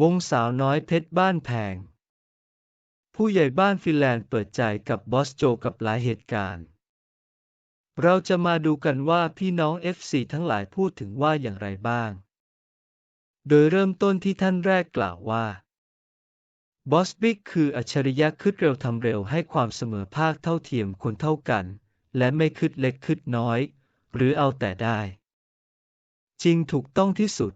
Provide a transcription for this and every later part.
วงสาวน้อยเพชรบ้านแพง ผู้ใหญ่บ้านฟินแลนด์เปิดใจกับบอสโจกับหลายเหตุการณ์ เราจะมาดูกันว่าพี่น้อง FC ทั้งหลายพูดถึงว่าอย่างไรบ้าง โดยเริ่มต้นที่ท่านแรกกล่าวว่าบอสบิ๊กคืออัจฉริยะคืดเร็วทำเร็วให้ความเสมอภาคเท่าเทียมคนเท่ากัน และไม่คืดเล็กคืดน้อย หรือเอาแต่ได้ จริงถูกต้องที่สุด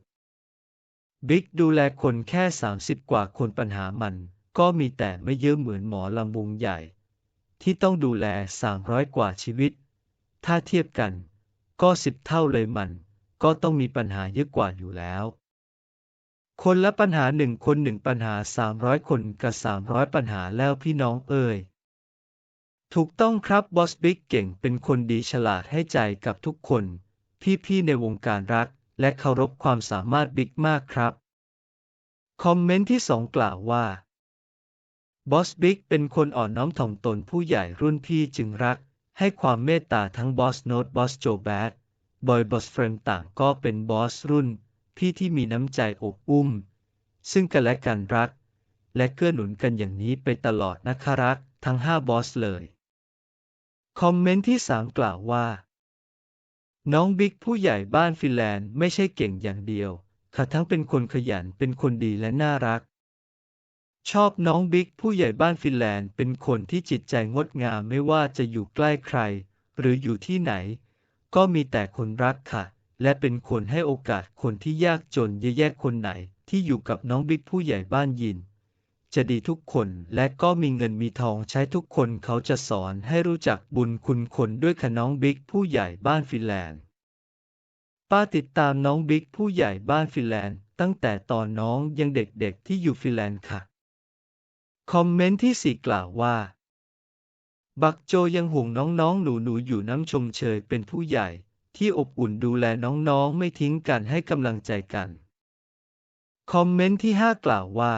บิ๊กดูแลคนแค่ 30 กว่าคนปัญหามัน ก็มีแต่ไม่เยอะเหมือนหมอลำวงใหญ่ ที่ต้องดูแล 300 กว่าชีวิต ถ้าเทียบกัน ก็สิบเท่าเลยมัน ก็ต้องมีปัญหาเยอะกว่าอยู่แล้ว คนละปัญหาหนึ่งคนหนึ่งปัญหา 300 คนกับ 300 ปัญหาแล้วพี่น้องเอ่ยถูกต้องครับบอสบิ๊กเก่งเป็นคนดีฉลาดให้ใจกับทุกคน พี่ๆในวงการรัก และเคารพความสามารถบิ๊กมากครับ คอมเมนต์ที่สองกล่าวว่าบอสบิ๊กเป็นคนอ่อนน้อมถ่อมตนผู้ใหญ่รุ่นพี่จึงรัก ให้ความเมตตาทั้งบอสโนตบอสโจแบดบอยบอสเฟรมต่างก็เป็นบอสรุ่น พี่ที่มีน้ำใจอบอุ้ม ซึ่งกันและกันรัก และเกื้อหนุนกันอย่างนี้ไปตลอดนะครับทั้งห้าบอสเลย คอมเมนต์ที่สามกล่าวว่า น้องบิ๊กผู้ใหญ่บ้านฟินแลนด์ไม่ใช่เก่งอย่างเดียวค่ะทั้งเป็นคนขยันเป็นคนดีและน่ารัก ชอบน้องบิ๊กผู้ใหญ่บ้านฟินแลนด์เป็นคนที่จิตใจงดงามไม่ว่าจะอยู่ใกล้ใคร หรืออยู่ที่ไหน ก็มีแต่คนรักค่ะ และเป็นคนให้โอกาสคนที่ยากจนแย่ๆคนไหนที่อยู่กับน้องบิ๊กผู้ใหญ่บ้านยิน จะดีทุกคนและก็มีเงินมีทองใช้ทุกคนเขาจะสอนให้รู้จักบุญคุณคนด้วยค่ะน้องบิ๊กผู้ใหญ่บ้านฟินแลนด์ ป้าติดตามน้องบิ๊กผู้ใหญ่บ้านฟินแลนด์ ตั้งแต่ตอนน้องยังเด็กๆที่อยู่ฟินแลนด์ค่ะ คอมเมนต์ที่สี่กล่าวว่า บักโจยังห่วงน้องๆ หนูๆ อยู่น้ำชมเชยเป็นผู้ใหญ่ ที่อบอุ่นดูแลน้องๆ ไม่ทิ้งกันให้กำลังใจกัน คอมเมนต์ที่ห้ากล่าวว่า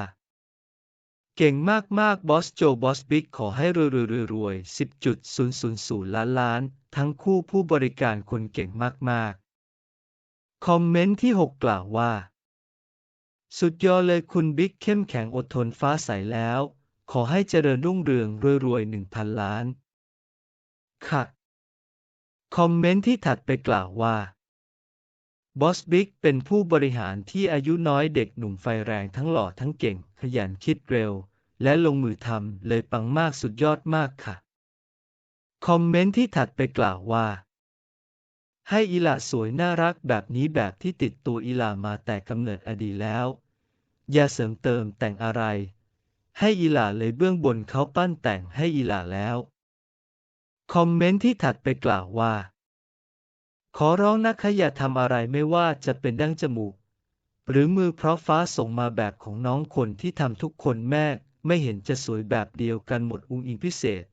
เก่งมากๆบอสโจบอสบิ๊กขอให้รวยๆรวย10.000 ล้านล้าน ทั้งคู่ผู้บริการคนเก่งมากๆคอมเมนต์ที่ 6 กล่าวว่า สุดยอดเลยคุณบิ๊กเข้มแข็งอดทนฟ้าใสแล้ว ขอให้เจริญรุ่งเรืองรวยๆหนึ่งพันล้าน ค่ะ คอมเมนต์ที่ถัดไปกล่าวว่า บอสบิ๊กเป็นผู้บริหารที่อายุน้อยเด็กหนุ่มไฟแรงทั้งหล่อทั้งเก่ง ขยันคิดเร็ว และลงมือทำเลยปังมากสุดยอดมากค่ะ คอมเมนต์ที่ถัดไปกล่าวว่า ให้อีลาสวยน่ารักแบบนี้แบบที่ติดตัวอีลามาแต่กำเนิดอดีตแล้ว อย่าเสริมเติมแต่งอะไร ให้อีลาเลยเบื้องบนเขาปั้นแต่งให้อีลาแล้ว คอมเมนต์ที่ถัดไปกล่าวว่า ขอร้องนะคะอย่าทำอะไรไม่ว่าจะเป็นดั้งจมูก หรือมือเพราะฟ้าส่งมาแบบของน้องคนที่ทำทุกคนแม่ไม่เห็นจะสวยแบบเดียวกันหมดอุงอิงพิเศษ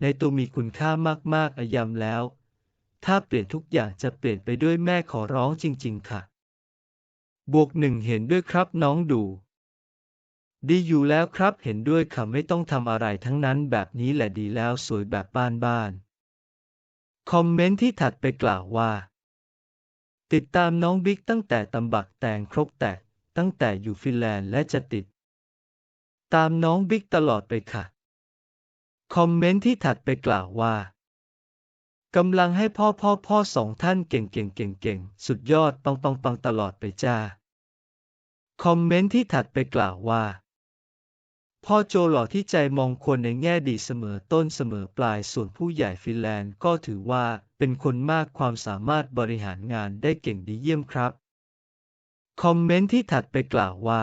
ในตัวมีคุณค่ามากๆอะยำแล้ว ถ้าเปลี่ยนทุกอย่างจะเปลี่ยนไปด้วยแม่ขอร้องจริง ๆ ค่ะ บวกหนึ่งเห็นด้วยครับน้องดู ดีอยู่แล้วครับเห็นด้วยค่ะไม่ต้องทำอะไรทั้งนั้นแบบนี้แหละดีแล้วสวยแบบบ้านๆ คอมเมนต์ที่ถัดไปกล่าวว่า ติดตามน้องบิ๊กตั้งแต่ตำบักแตงครกแตกตั้งแต่อยู่ฟินแลนด์และจะติด ตามน้องบิ๊กตลอดไปค่ะ คอมเมนต์ที่ถัดไปกล่าวว่ากำลังให้พ่อพ่อพ่อสองท่านเก่งเก่งเก่งเก่งสุดยอดปังปังปังตลอดไปจ้า คอมเมนต์ที่ถัดไปกล่าวว่า พ่อโจหล่อที่ใจมองคนในแง่ดีเสมอต้นเสมอปลายส่วนผู้ใหญ่ฟินแลนด์ก็ถือว่าเป็นคนมากความสามารถบริหารงานได้เก่งดีเยี่ยมครับ คอมเมนต์ที่ถัดไปกล่าวว่า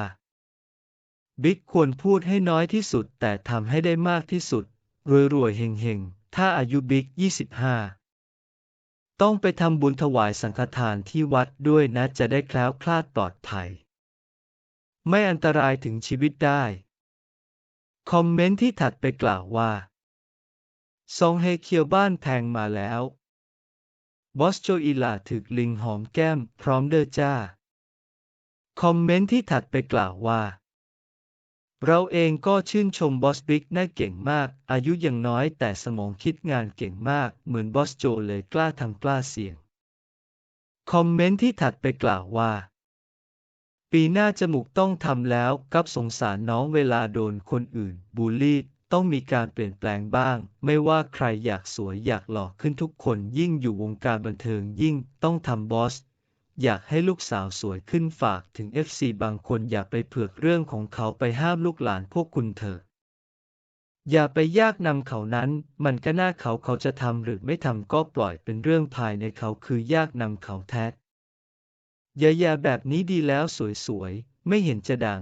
บิ๊กควรพูดให้น้อยที่สุดแต่ทำให้ได้มากที่สุด รวยๆเฮงๆถ้าอายุบิ๊ก 25 ต้องไปทำบุญถวายสังฆทานที่วัดด้วยนะจะได้แคล้วคลาดปลอดภัย ไม่อันตรายถึงชีวิตได้ คอมเมนต์ที่ถัดไปกล่าวว่า ซองเฮเคียวบ้านแพงมาแล้ว บอสโจอีลาถึกลิงหอมแก้มพร้อมเด้อจ้า คอมเมนต์ที่ถัดไปกล่าวว่า เราเองก็ชื่นชมบอสบิ๊กน่าเก่งมาก อายุยังน้อยแต่สมองคิดงานเก่งมาก เหมือนบอสโจเลยกล้าทำกล้าเสี่ยง คอมเมนต์ที่ถัดไปกล่าวว่า ปีหน้าจมูกต้องทำแล้วกับสงสารน้องเวลาโดนคนอื่น บูลลี่ต้องมีการเปลี่ยนแปลงบ้าง ไม่ว่าใครอยากสวยอยากหล่อขึ้นทุกคนยิ่งอยู่วงการบันเทิงยิ่งต้องทำบอส อยากให้ลูกสาวสวยขึ้นฝากถึง FC บางคนอย่าไปเผือกเรื่องของเขาไปห้ามลูกหลานพวกคุณเถอะอย่าไปยากนำเขานั้น มันก็น่าเขาเขาจะทำหรือไม่ทำก็ปล่อยเป็นเรื่องภายในเขาคือยากนำเขาแท้ ยายาแบบนี้ดีแล้วสวยๆ ไม่เห็นจะดัง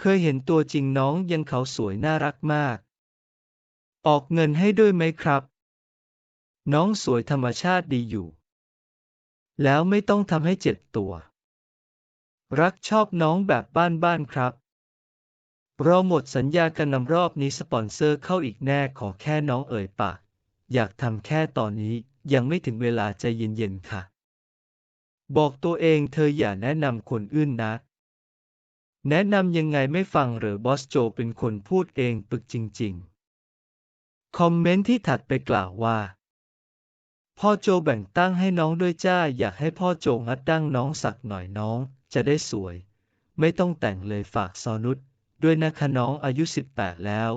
เคยเห็นตัวจริงน้องยังเขาสวยน่ารักมาก ออกเงินให้ด้วยไหมครับ น้องสวยธรรมชาติดีอยู่ แล้วไม่ต้องทำให้เจ็บตัว รักชอบน้องแบบบ้านๆครับ เราหมดสัญญากันนำรอบนี้สปอนเซอร์เข้าอีกแน่ขอแค่น้องเอ่ยปาก อยากทำแค่ตอนนี้ยังไม่ถึงเวลาใจเย็นๆค่ะ บอกตัวเองเธออย่าแนะนำคนอื่นนะ แนะนำยังไงไม่ฟังหรือบอสโจเป็นคนพูดเองปึกจริง ๆ คอมเมนต์ที่ถัดไปกล่าวว่า พ่อโจแบ่งตั้งให้น้องด้วยจ้าอยากให้พ่อโจงัดดั้งน้องสักหน่อยน้อง จะได้สวย ไม่ต้องแต่งเลยฝากซอนุชด้วยนะคะน้องอายุ 18 แล้ว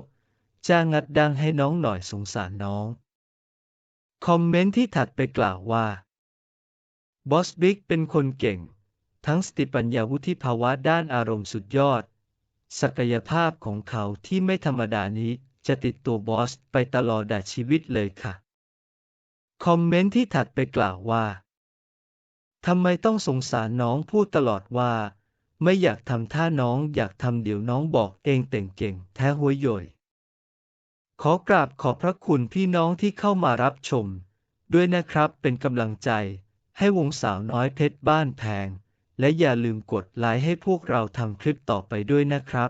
จ้างัดดั้งให้น้องหน่อยสงสารน้อง คอมเมนต์ที่ถัดไปกล่าวว่า บอสบิ๊กเป็นคนเก่ง ทั้งสติปัญญาวุฒิภาวะด้านอารมณ์สุดยอด ศักยภาพของเขาที่ไม่ธรรมดานี้จะติดตัวบอสไปตลอดชีวิตเลยค่ะ คอมเมนต์ที่ถัดไปกล่าวว่าทำไมต้องสงสารน้องพูดตลอดว่า ไม่อยากทำท่าน้องอยากทำเดี๋ยวน้องบอกเองแต่งเก่งแท้หัวย่อยขอกราบขอบพระคุณพี่น้องที่เข้ามารับชม ด้วยนะครับเป็นกำลังใจ ให้วงสาวน้อยเพชรบ้านแพง และอย่าลืมกดไลค์ให้พวกเราทำคลิปต่อไปด้วยนะครับ